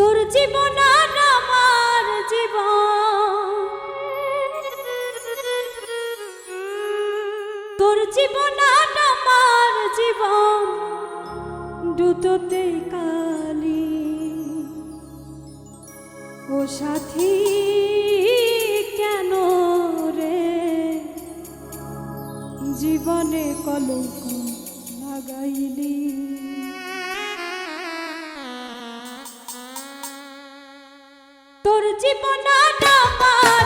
তোর জীবন আমার জীবন। তোর জীবন আমার জীবন। দুটোতে কালি। ও সাথী, কেন রে? জীবনে কলঙ্ক লাগাইলি। জীবন আর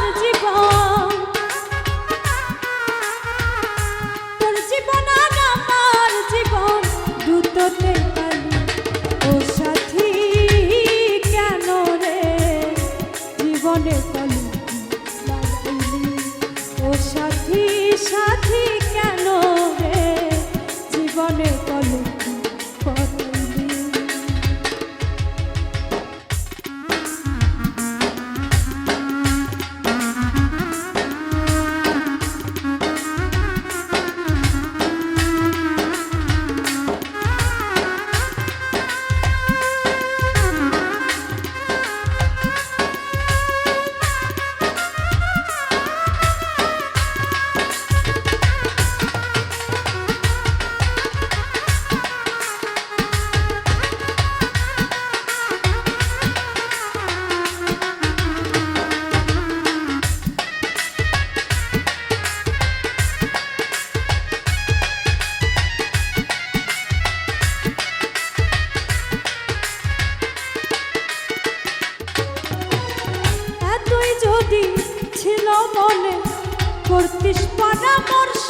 করতিস পরামর্শ।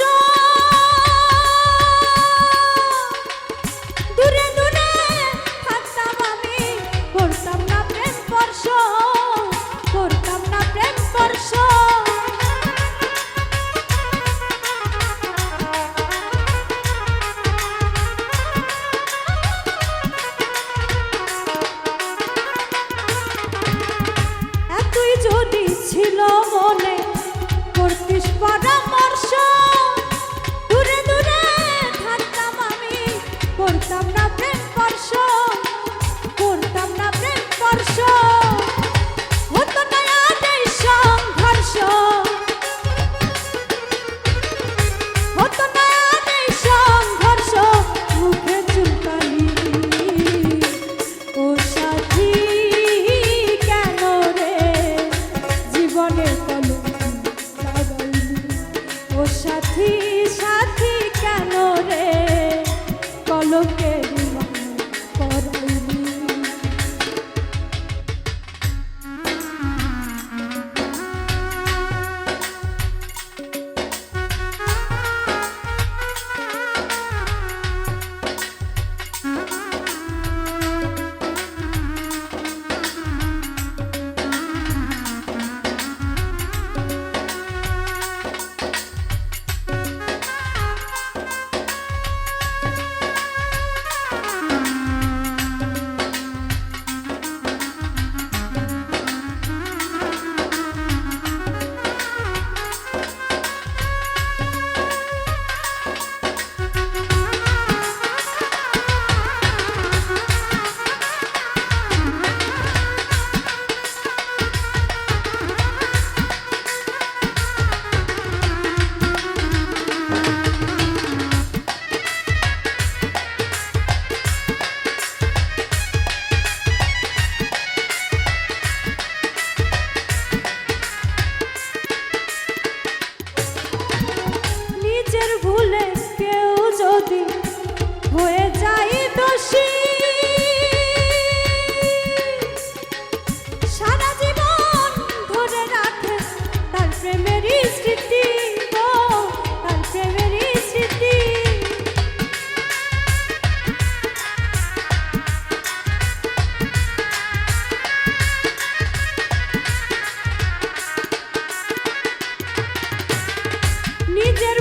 দূরে দূরে থাকতাম আমি, করতাম না প্রেম স্পর্শ, করতাম না প্রেম স্পর্শ। ছিল মনে করতিস পরামর্শ। সাথী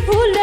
ভুল